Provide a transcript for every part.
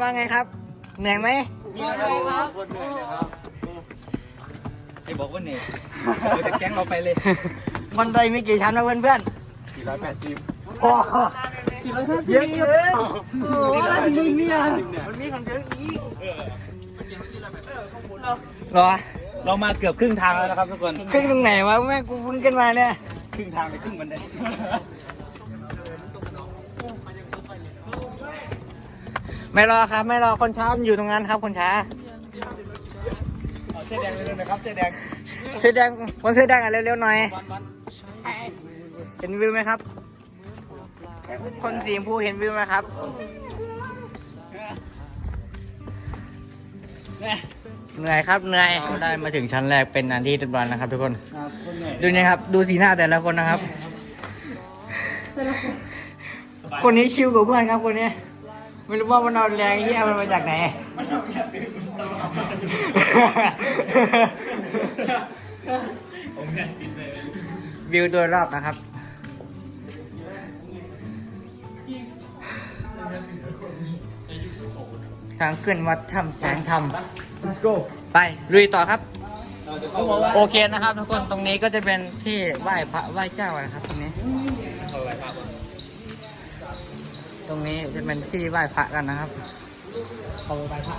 ว่าไงครับ เหนื่อยไหมนี่นะครับคนเหนื่อยเลยครับไอ้บอกว่าเหนื่อยเดี๋ยวจะแก๊งเราไปเลยบันไดมีกี่ชั้นนะเพื่อนเพื่อน480โอ้สี่ร้อยห้าสิบเยอะเกินโอ้อะไรของมึงเนี่ยมันมีของเยอะอีกเหรอเรามาเกือบครึ่งทางแล้วนะครับทุกคน ครึ่งตรงไหนวะแม่งกูเพิ่งขึ้นมาเนี่ย ครึ่งทางไปครึ่งบันได ไม่รอครับ ไม่รอคนช้าอยู่ตรงนั้นครับคนช้าเอาเสื้อแดงเลยนะครับเสื้อแดงเสื้อแดงคนเสื้อแดงอะเร็วๆหน่อยเห็นวิวไหมครับ คนสีชมพูเห็นวิวไหมครับเหนื่อยครับเหนื่อยได้มาถึงชั้นแรกเป็นอันที่เรียบร้อยนะครับ ทุกคน ครับคนเหนื่อยดูนี่ครับ ดูสีหน้าแต่ละคนนะครับ คนนี้ชิวกว่าเพื่อนครับคนนี้ ไม่รู้ว่ามันเอาแรงเยี่ยมันมาจากไหนวิวโดยรอบนะครับ ทางขึ้นวัดถ้ำแสงธรรม Let's go ไปลุยต่อครับเราจะเข้ามาโอเคนะครับทุกคนตรงนี้ก็จะเป็นที่ไหว้พระไหว้เจ้านะครับตรงนี้ เข้าไปครับ ตรงนี้จะเป็นที่ไหว้พระกันนะครับเข้าไปพระ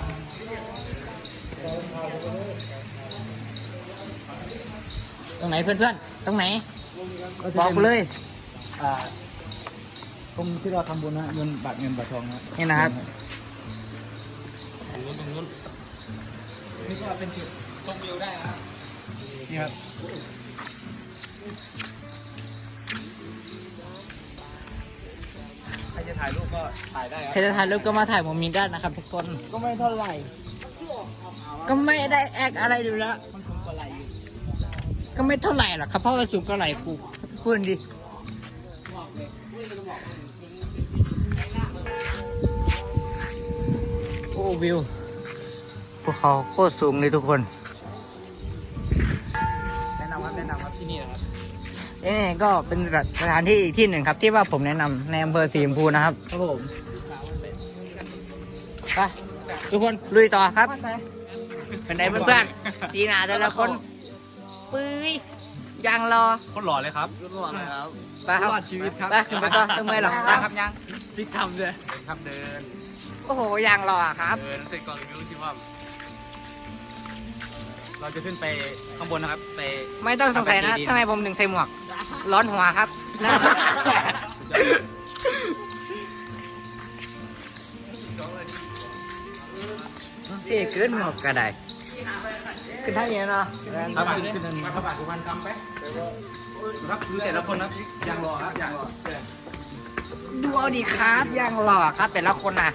ตรงไหนเพื่อนๆ ตรงไหน บอกกูเลยอ่าตรงที่เราทำบุญนะเงินบาทเงินบาททองนะนี่นะครับตรงนู้นตรงนู้นนี่ก็เป็นจุดชมวิวได้นะนี่ครับใคร ก็ถ่ายได้คใครรับจะถ่ายรูปก็มาถ่ายผมมีได้นะครับทุกคน ก็ไม่เท่าไหร่ ก็ไม่ได้แอกอะไรดูแล้ว มันสูงกว่าไหลอยู่ก็ไม่เท่าไหร่หรอกครับเพราะว่าสูงก็ไหลกูพูดดิโอ้วิวภูเขาโคตรสูงเลยทุกคน แนะนำครับแนะนำครับที่นี่นะครับ นี่ก็เป็นสถานที่อีกที่หนึ่งครับ ที่ว่าผมแนะนำในอำเภอสีชมพูนะครับครับผมไปทุกคนลุยต่อครับเป็นไงเพื่อนๆสีหนาแต่ละคนปื้ยยางรอคนหล่อเลยครับไปครับรอดชีวิตครับไปขึ้นไปต่อทำไมหรอได้ครับยังพลิกทำเลยครับเดินโอ้โหยางรออะครับ เดินเสร็จก่อนไม่รู้ที่ว่า เราจะขึ้นไปข้างบนนะครับ ไป ไม่ต้องสงสัยนะทำไมผมถึงใส่หมวก ร้อนหัวครับนะเท่เกินหมวกกระไดขึ้นท่านี้เนาะครับขึ้นขึ้นอันนี้ครับประมาณคำไปครับคือแต่ละคนนะยังรอครับยังรอดูเอาดีครับยางหล่อครับ แต่ละคนน่ะ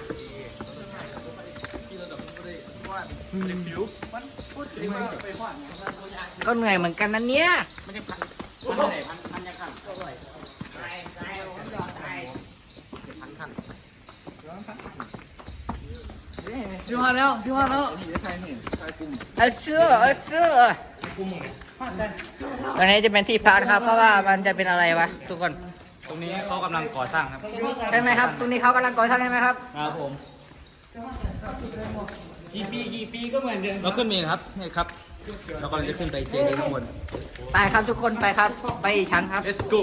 ก็เหนื่อยเหมือนกันนะเนี่ยมันจะพันพันเท่าไหร่พันพันยังพันพันพันชิวแล้วชิวแล้วนี่จะใครนี่ใครกลุ่มเออเสื้อเออเสื้อวันนี้จะเป็นที่พักนะครับ เพราะว่ามันจะเป็นอะไรวะทุกคน ตรงนี้เขากำลังก่อสร้างครับ ใช่ไหมครับ ตรงนี้เขากำลังก่อสร้างใช่ไหมครับ ครับผม กี่ปีกี่ปีก็เหมือนเดิมเราขึ้นมีครับนี่ครับเรากำลังจะขึ้นไปเจดีย์ข้างบน ไปครับทุกคนไปครับ ไปอีกชั้นครับ Let's go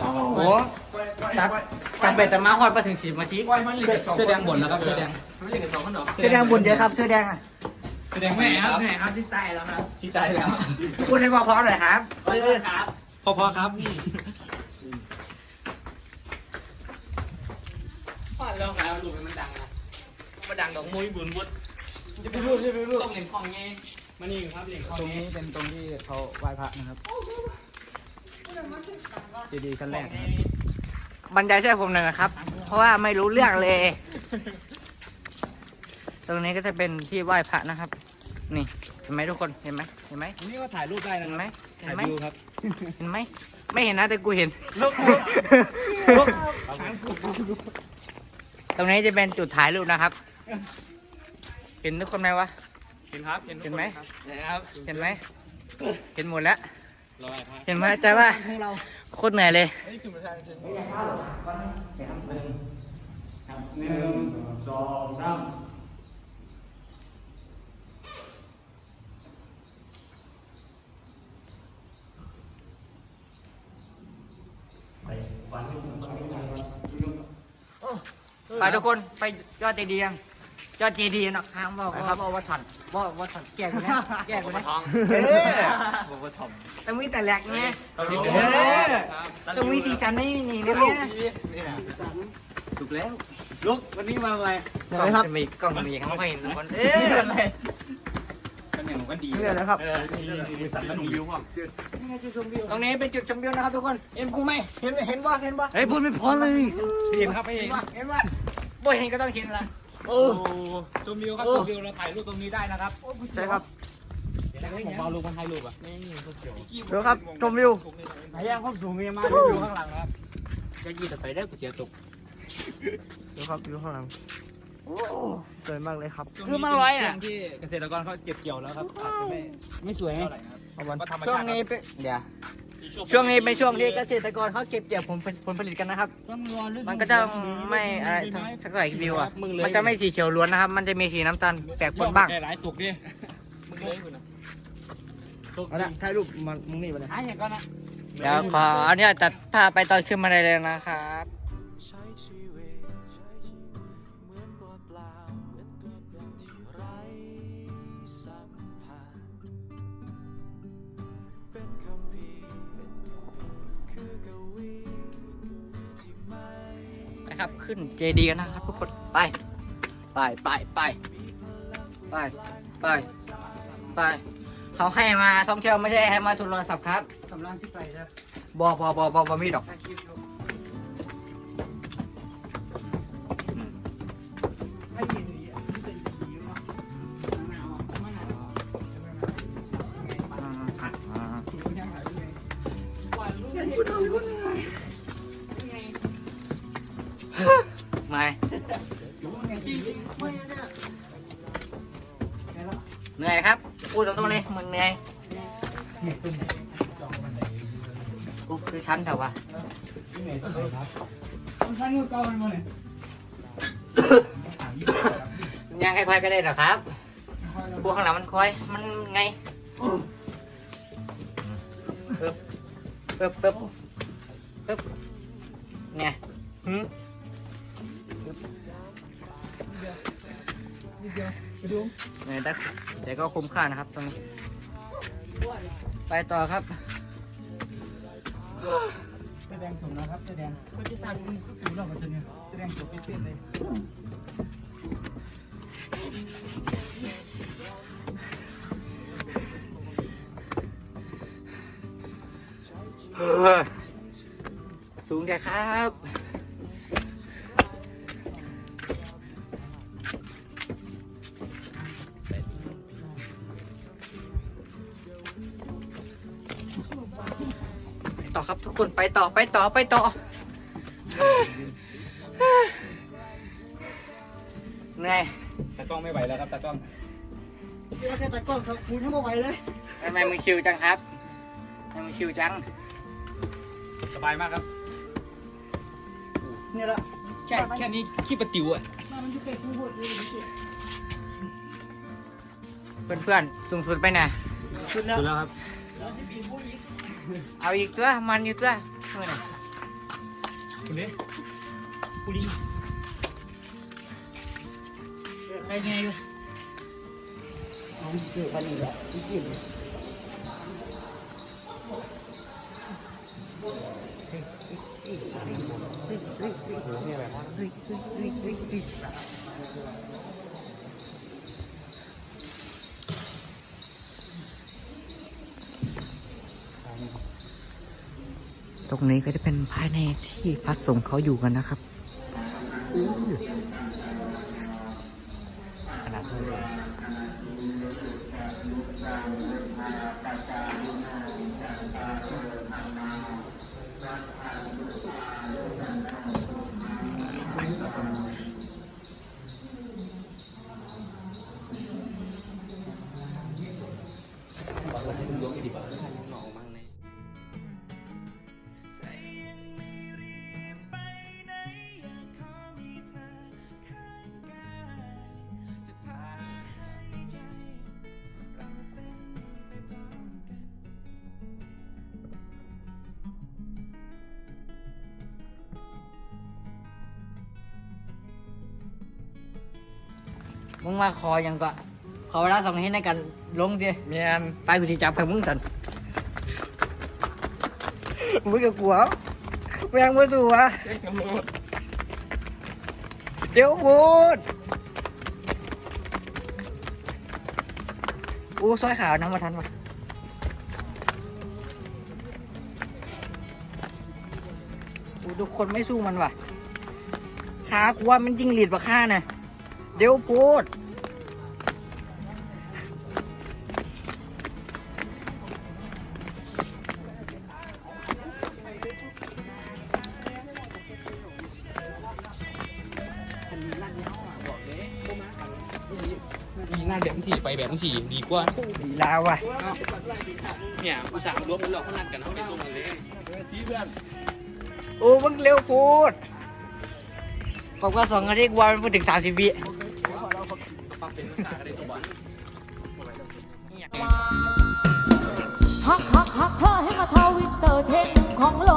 โอ้โหตัดตัดเบ็ดแต่มาฮอดไปถึงสิบนาทีเสื้อแดงบ่นแล้วครับเสื้อแดงเสื้อแดงบุญเยอะครับเสื้อแดงอะเสื้อแดงแม่ครับแม่ครับที่ตายแล้วครับที่ตายแล้วพูดให้พอๆหน่อยครับพอพอครับเรา ขายลูกมันดังนะมันดังดอกมุ้ยบุญวุฒิจะไปรู้จะไปรู้ต้องเห็นของไงมันนี่ครับเห็นของตรงนี้เป็นตรงที่เขาไหว้พระนะครับเจดีย์ชั้นแรกนะครับบรรยายช่วยผมหน่อยนะครับ เพราะว่าไม่รู้เรื่องเลย ตรงนี้ก็จะเป็นที่ไหว้พระนะครับ นี่เห็นไหมทุกคนเห็นไหมเห็นไหมนี่ก็ถ่ายรูปได้นะเห็นไหมเห็ถ่านยไหมวิวครับเห็นไหมไม่เห็นนะแต่กูเห็นลุกต รงนี้จะเป็นจุดถ่ายรูปนะครับ เห็นทุกคนไหมวะ เห็นครับเห็นเห็นไหมนะครับเห็นไหม เห็นหมดแล้ว รอไอ้พายเห็นไหมใจว่าโคตรเหนื่อยเลย นี่คือประชาชนหนึ่งสองสาม ไปทุกคนไปยอดเจดีย์ยังยอดเจดีย์นะครับบอกว่าบอกว่าถอนบอกว่าถอนแก้กูนะแก้กูนะทองเออบอกว่าทอมต้องมีแต่แหลกไงต้องมีเออต้องมีสีสันไม่หนีนะเนี่ยถูกแล้วลุกวันนี้มาอะไรกล้องจะมีกล้องจะมีเขาไม่เห็นคนเอออะไรกันอย่างกันดีเรื่องอะไรครับเออดีดีสันมันดีอยู่พ่อตรงนี้เป็นจุดชมวิวนะครับทุกคน เห็นกูไหมเห็นเห็นว่าเห็นว่าเฮ้ยพูดไม่พอเลยเห็นครับไม่เห็เห็นนว่าเห็นว่า บ่เห็นก็ต้องเห็นละโอ้ ชมวิวครับชมวิวเราถ่ายรูปตรงนี้ได้นะครับใช่ครับผมเอารูปมาถ่ายรูปอะดูครับชมวิวไหนย่างข้อสูงมีมาดูวิวข้างหลังครับจะยีต่อไปได้กูเสียตกดูครับวิวข้างหลังโอ้สวยมากเลยครับช่วงคือมันร้อยอะช่วงที่เกษตรกรเขาเก็บเกี่ยวแล้วครับอาจจะไม่ไม่สวยเท่าไหร่นะครับเอาวันก็ธรรมช่วชางตินี้เป็นเดี๋ยว ช่วงนี้เป็นช่วงที่เกษตรกรเขาเก็บเกี่ยวผลผลผลิตกันนะครับ ต้องรอฤดูมันก็จะไม่อะไรสักหน่อยวิวอะ มันจะไม่สีเขียวล้วนนะครับ มันจะมีสีน้ำตาลแปลกปนบ้างได้หลายตุกดิมึงเลยคุณนะเอาละถ่ายรูปมันมึงนี่ไปเลยหาอย่างก่อนนะเดี๋ยวขออันนี้ตัดภาพไปตอนขึ้นมาได้เลยนะครับ นะครับ ขึ้นเจดีกันนะครับทุกคนไปไปไปไปไปไปไปเขาให้มาท่องเที่ยวไม่ใช่ให้มาทุนโทรศัพท์ครับกำลังสิไปนะบอบอบอบอบอมีดอก ถ่ายคลิปอยู่ ไม่จริงๆไม่เหนื่อยครับ พูดตรงๆเลยมึงเหนื่อยกูคือชั้นแต่ว่ามันใช้งูเก่ามันมาเลยยังค่อยๆก็ได้หรอครับพวกข้างหลังมันคอย มันไงปึ๊บปึ๊บปึ๊บปึ๊บเนี่ยหืม ไปดูเนี่ยแต่แต่ก็คุ้มค่านะครับตรงนี้ไปต่อครับแสดงสมนะครับแสดงก็จะสั่งมึงก็ถูกเราไปจนเนี่ยแสดงจบเต้นเลยสูงแค่ครับ อครับ ทุกคนไปต่อไปต่อไปต่อ เหนื่อยตากล้องไม่ไหวแล้วครับตากล้องเดี๋ยวแค่ตะก้อนครับคุณทั้งหมดไหวเลยทำไมมึงชิวจังครับทำไมมึงชิวจัง สบายมากครับ เนี่ยละแค่แค่นี้ขี้ประติวอะมันจะเป็นผู้พูดเลยเพื่อนๆ สูงสุดไปไหนสุดแล้วครับ เอาอีกตัวมันอีกตัวเมื่อไห ร่คุณนี่ปุริงใครไงเกิดวันนี้แหละที่จริงตรงนี้ก็จะเป็นภายในที่พระสงฆ์เขาอยู่กันนะครับขนาดนี้ มึงมาคอยังก็ขอเวลาสองนาทีในการลงดิแมนไปกูสิจับไปมึงสันมึงกับกูเหรอแมงมือสูวะเช็คกำลังเดี๋ยวพูดอู้ซอยขาวน้ำมาทันปะอู้ทุกคนไม่สู้มันว่ะขากูว่ามันจริงหลีดปะข้าน่ะ เดี๋ยวพูด มีหน้าแบบสี่ไปแบบสี่ดีกว่าดีลาวว่ะเนี่ยอุตส่าห์รวมกันหลอกเขานัดกันเขาไปตรงกันเลยที่เพื่อนโอ้มึงเร็วพูดบอกว่าสองนาทีกว่ามันพูดถึงสามสิบวิปรับ เป็นภาษาอะไรตัวบอลฮักฮักฮักเธอให้มาทวิตเตอร์เทรนด์หนึ่งของโล